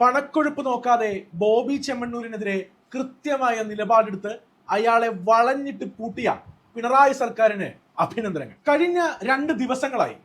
പണക്കൊഴുപ്പ് നോക്കാതെ ബോബി ചെമ്മണ്ണൂരിനെതിരെ കൃത്യമായ നിലപാടെടുത്ത് അയാളെ വളഞ്ഞിട്ട് പൂട്ടിയ പിണറായി സർക്കാരിന് അഭിനന്ദനങ്ങൾ. കഴിഞ്ഞ രണ്ട് ദിവസങ്ങളായി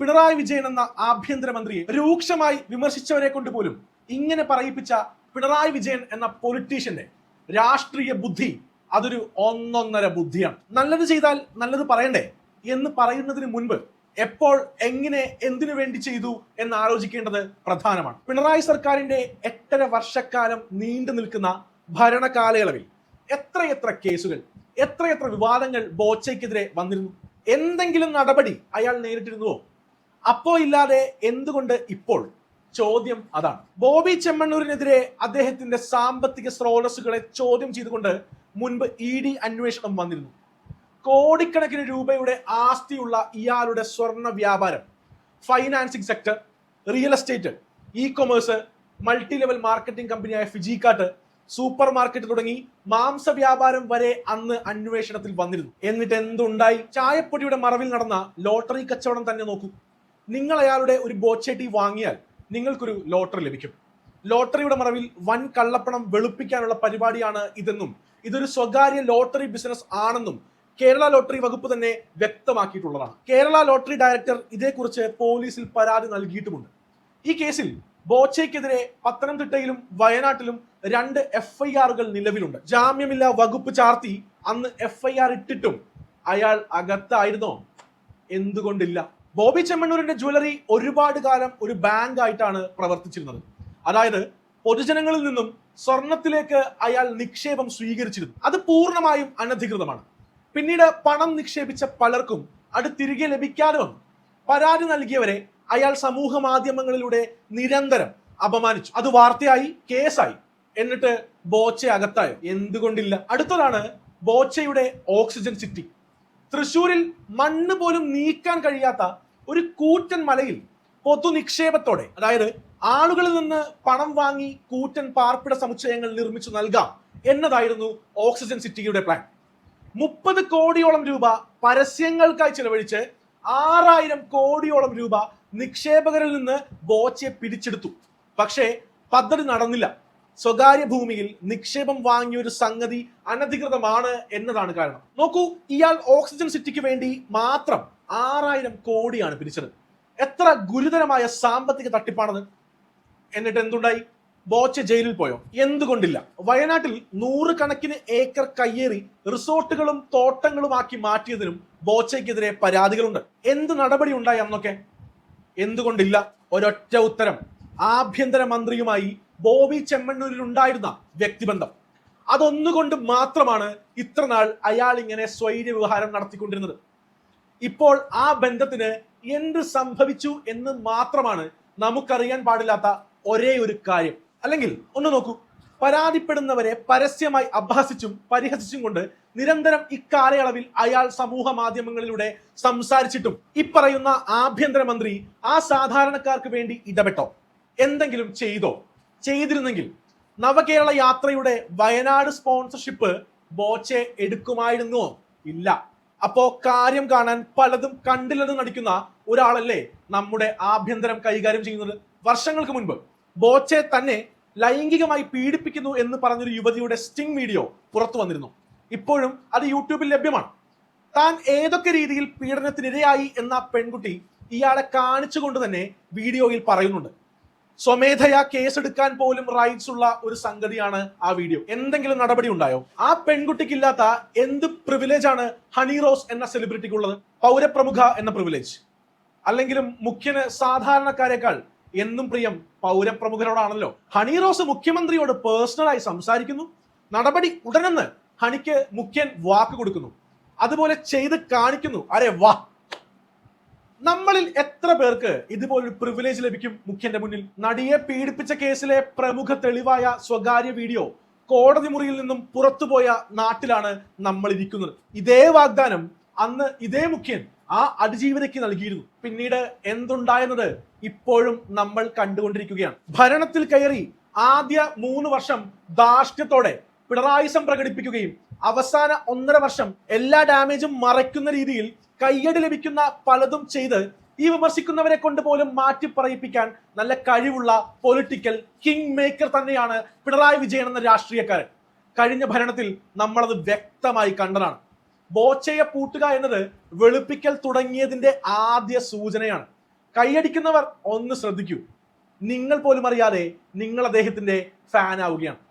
പിണറായി വിജയൻ എന്ന ആഭ്യന്തരമന്ത്രിയെ രൂക്ഷമായി വിമർശിച്ചവരെ കൊണ്ട് പോലും ഇങ്ങനെ പറയിപ്പിച്ച പിണറായി വിജയൻ എന്ന പൊളിറ്റീഷ്യന്റെ രാഷ്ട്രീയ ബുദ്ധി അതൊരു ഒന്നൊന്നര ബുദ്ധിയാണ്. നല്ലത് ചെയ്താൽ നല്ലത് പറയണ്ടേ എന്ന് പറയുന്നതിന് മുൻപ് എപ്പോൾ എങ്ങനെ എന്തിനു വേണ്ടി ചെയ്തു എന്ന് ആലോചിക്കേണ്ടത് പ്രധാനമാണ്. പിണറായി സർക്കാരിന്റെ എട്ടര വർഷക്കാലം നീണ്ടു നിൽക്കുന്ന ഭരണകാലയളവിൽ എത്രയെത്ര കേസുകൾ എത്രയെത്ര വിവാദങ്ങൾ ബോച്ചയ്ക്കെതിരെ വന്നിരുന്നു? എന്തെങ്കിലും നടപടി അയാൾ നേരിട്ടിരുന്നുവോ? അപ്പോ ഇല്ലാതെ എന്തുകൊണ്ട് ഇപ്പോൾ? ചോദ്യം അതാണ്. ബോബി ചെമ്മണ്ണൂരിനെതിരെ അദ്ദേഹത്തിന്റെ സാമ്പത്തിക സ്രോതസ്സുകളെ ചോദ്യം ചെയ്തുകൊണ്ട് മുൻപ് ഇ ഡി അന്വേഷണം വന്നിരുന്നു. കോടിക്കണക്കിന് രൂപയുടെ ആസ്തിയുള്ള ഇയാളുടെ സ്വർണ വ്യാപാരം financing sector real estate e commerce multi level marketing കമ്പനിയായ ഫിജിക്കാട്ട് സൂപ്പർ മാർക്കറ്റ് തുടങ്ങി മാംസ വ്യാപാരം വരെ അന്ന് അന്വേഷണത്തിൽ വന്നിരുന്നു. എന്നിട്ട് എന്തുണ്ടായി? ചായപ്പൊടിയുടെ മറവിൽ നടന്ന ലോട്ടറി കച്ചവടം തന്നെ നോക്കൂ. നിങ്ങൾ അയാളുടെ ഒരു ബോച്ചേട്ടി വാങ്ങിയാൽ നിങ്ങൾക്കൊരു ലോട്ടറി ലഭിക്കും. ലോട്ടറിയുടെ മറവിൽ വൻ കള്ളപ്പണം വെളുപ്പിക്കാനുള്ള പരിപാടിയാണ് ഇതെന്നും ഇതൊരു സ്വകാര്യ ലോട്ടറി ബിസിനസ് ആണെന്നും കേരള ലോട്ടറി വകുപ്പ് തന്നെ വ്യക്തമാക്കിയിട്ടുള്ളതാണ്. കേരള ലോട്ടറി ഡയറക്ടർ ഇതേക്കുറിച്ച് പോലീസിൽ പരാതി നൽകിയിട്ടുമുണ്ട്. ഈ കേസിൽ ബോച്ചയ്ക്കെതിരെ പത്തനംതിട്ടയിലും വയനാട്ടിലും രണ്ട് എഫ് ഐ ആറുകൾ നിലവിലുണ്ട്. ജാമ്യമില്ല വകുപ്പ് ചാർത്തി അന്ന് എഫ് ഐ ആർ ഇട്ടിട്ടും അയാൾ അകത്തായിരുന്നോ? എന്തുകൊണ്ടില്ല. ബോബി ചെമ്മണ്ണൂരിന്റെ ജ്വല്ലറി ഒരുപാട് കാലം ഒരു ബാങ്ക് ആയിട്ടാണ് പ്രവർത്തിച്ചിരുന്നത്. അതായത് പൊതുജനങ്ങളിൽ നിന്നും സ്വർണത്തിലേക്ക് അയാൾ നിക്ഷേപം സ്വീകരിച്ചിരുന്നു. അത് പൂർണമായും അനധികൃതമാണ്. പിന്നീട് പണം നിക്ഷേപിച്ച പലർക്കും അത് തിരികെ ലഭിക്കാതെ വന്നു. പരാതി നൽകിയവരെ അയാൾ സമൂഹ മാധ്യമങ്ങളിലൂടെ നിരന്തരം അപമാനിച്ചു. അത് വാർത്തയായി കേസായി. എന്നിട്ട് ബോച്ച അകത്തായോ എന്തുകൊണ്ടില്ല. അടുത്തതാണ് ബോച്ചയുടെ ഓക്സിജൻ സിറ്റി തൃശൂരിൽ മണ്ണ് പോലും നീക്കാൻ കഴിയാത്ത ഒരു കൂറ്റൻ മലയിൽ പൊതു നിക്ഷേപത്തോടെ അതായത് ആളുകളിൽ നിന്ന് പണം വാങ്ങി കൂറ്റൻ പാർപ്പിട സമുച്ചയങ്ങൾ നിർമ്മിച്ചു നൽകാം എന്നതായിരുന്നു ഓക്സിജൻ സിറ്റിയുടെ പ്ലാൻ. മുപ്പത് കോടിയോളം രൂപ പരസ്യങ്ങൾക്കായി ചെലവഴിച്ച് ആറായിരം കോടിയോളം രൂപ നിക്ഷേപകരിൽ നിന്ന് ബോച്ചെ പിടിച്ചെടുത്തു പക്ഷേ പദ്ധതി നടന്നില്ല. സ്വകാര്യ ഭൂമിയിൽ നിക്ഷേപം വാങ്ങിയ ഒരു സംഗതി അനധികൃതമാണ് എന്നതാണ് കാരണം. നോക്കൂ ഇയാൾ ഓക്സിജൻ സിറ്റിക്ക് വേണ്ടി മാത്രം ആറായിരം കോടിയാണ് പിരിച്ചത്. എത്ര ഗുരുതരമായ സാമ്പത്തിക തട്ടിപ്പാണത്. എന്നിട്ട് എന്തുണ്ടായി? ബോച്ച ജയിലിൽ പോയോ? എന്തുകൊണ്ടില്ല. വയനാട്ടിൽ നൂറുകണക്കിന് ഏക്കർ കയ്യേറി റിസോർട്ടുകളും തോട്ടങ്ങളും ആക്കി മാറ്റിയതിനും ബോച്ചയ്ക്കെതിരെ പരാതികളുണ്ട്. എന്ത് നടപടി ഉണ്ടായി അന്നൊക്കെ? എന്തുകൊണ്ടില്ല. ഒരൊറ്റ ഉത്തരം. ആഭ്യന്തര മന്ത്രിയുമായി ബോബി ചെമ്മണ്ണൂരിൽ ഉണ്ടായിരുന്ന വ്യക്തിബന്ധം. അതൊന്നുകൊണ്ട് മാത്രമാണ് ഇത്രനാൾ അയാൾ ഇങ്ങനെ സ്വൈര്യ വ്യവഹാരം നടത്തിക്കൊണ്ടിരുന്നത്. ഇപ്പോൾ ആ ബന്ധത്തിന് എന്ത് സംഭവിച്ചു എന്ന് മാത്രമാണ് നമുക്കറിയാൻ പാടില്ലാത്ത ഒരേ ഒരു കാര്യം. അല്ലെങ്കിൽ ഒന്ന് നോക്കൂ. പരാതിപ്പെടുന്നവരെ പരസ്യമായി അപഹസിച്ചും പരിഹസിച്ചും കൊണ്ട് നിരന്തരം ഇക്കാലയളവിൽ അയാൾ സമൂഹ മാധ്യമങ്ങളിലൂടെ സംസാരിച്ചിട്ടും ഇപ്പറയുന്ന ആഭ്യന്തരമന്ത്രി ആ സാധാരണക്കാർക്ക് വേണ്ടി ഇടപെട്ടോ? എന്തെങ്കിലും ചെയ്തോ? ചെയ്തിരുന്നെങ്കിൽ നവകേരള യാത്രയുടെ വയനാട് സ്പോൺസർഷിപ്പ് ബോച്ചെ എടുക്കുമായിരുന്നോ? ഇല്ല. അപ്പോ കാര്യം കാണാൻ പലതും കണ്ടില്ലെന്ന് നടിക്കുന്ന ഒരാളല്ലേ നമ്മുടെ ആഭ്യന്തരം കൈകാര്യം ചെയ്യുന്നത്? വർഷങ്ങൾക്ക് മുൻപ് ബോച്ചെ തന്നെ ലൈംഗികമായി പീഡിപ്പിക്കുന്നു എന്ന് പറഞ്ഞൊരു യുവതിയുടെ സ്റ്റിംഗ് വീഡിയോ പുറത്തു വന്നിരുന്നു. ഇപ്പോഴും അത് യൂട്യൂബിൽ ലഭ്യമാണ്. താൻ ഏതൊക്കെ രീതിയിൽ പീഡനത്തിനിരയായി എന്ന പെൺകുട്ടി ഇയാളെ കാണിച്ചുകൊണ്ട് തന്നെ വീഡിയോയിൽ പറയുന്നുണ്ട്. സ്വമേധയാ കേസെടുക്കാൻ പോലും റൈറ്റ്സ് ഉള്ള ഒരു സംഗതിയാണ് ആ വീഡിയോ എന്തെങ്കിലും നടപടി ഉണ്ടായോ? ആ പെൺകുട്ടിക്കില്ലാത്ത എന്ത് പ്രിവിലേജ് ആണ് ഹണി റോസ് എന്ന സെലിബ്രിറ്റിക്കുള്ളത് പൗരപ്രമുഖ എന്ന പ്രിവിലേജ് അല്ലെങ്കിലും മുഖ്യന് സാധാരണക്കാരെക്കാൾ എന്നും പ്രിയം പൗരപ്രമുഖരോടാണല്ലോ. ഹണി റോസ് മുഖ്യമന്ത്രിയോട് പേഴ്സണലായി സംസാരിക്കുന്നു. നടപടി ഉടനെന്ന് ഹണിക്ക് മുഖ്യൻ വാക്ക് കൊടുക്കുന്നു. അതുപോലെ ചെയ്ത് കാണിക്കുന്നു. അരെ വാ. നമ്മളിൽ എത്ര പേർക്ക് ഇതുപോലൊരു പ്രിവിലേജ് ലഭിക്കും മുഖ്യന്റെ മുന്നിൽ? നടിയെ പീഡിപ്പിച്ച കേസിലെ പ്രമുഖ തെളിവായ സ്വകാര്യ വീഡിയോ കോടതി മുറിയിൽ നിന്നും പുറത്തുപോയ നാട്ടിലാണ് നമ്മൾ ഇരിക്കുന്നത് ഇതേ വാഗ്ദാനം അന്ന് ഇതേ മുഖ്യൻ ആ അതിജീവനയ്ക്ക് നൽകിയിരുന്നു. പിന്നീട് എന്തുണ്ടായെന്നത് ഇപ്പോഴും നമ്മൾ കണ്ടുകൊണ്ടിരിക്കുകയാണ്. ഭരണത്തിൽ കയറി ആദ്യ മൂന്ന് വർഷം ധാർഷ്ട്യത്തോടെ പിണറായിസം പ്രകടിപ്പിക്കുകയും അവസാന ഒന്നര വർഷം എല്ലാ ഡാമേജും മറയ്ക്കുന്ന രീതിയിൽ കയ്യടി ലഭിക്കുന്ന പലതും ചെയ്ത് ഈ വിമർശിക്കുന്നവരെ കൊണ്ട് പോലും മാറ്റി പറയിപ്പിക്കാൻ നല്ല കഴിവുള്ള പൊളിറ്റിക്കൽ കിങ് മേക്കർ തന്നെയാണ് പിണറായി വിജയൻ എന്ന രാഷ്ട്രീയക്കാരൻ. കഴിഞ്ഞ ഭരണത്തിൽ നമ്മളത് വ്യക്തമായി കണ്ടതാണ്. ബോച്ചയെ പൂട്ടുക എന്നത് വെളുപ്പിക്കൽ തുടങ്ങിയതിന്റെ ആദ്യ സൂചനയാണ്. കൈയടിക്കുന്നവർ ഒന്ന് ശ്രദ്ധിക്കൂ. നിങ്ങൾ പോലും അറിയാതെ നിങ്ങൾ അദ്ദേഹത്തിന്റെ ഫാൻ ആവുകയാണ്.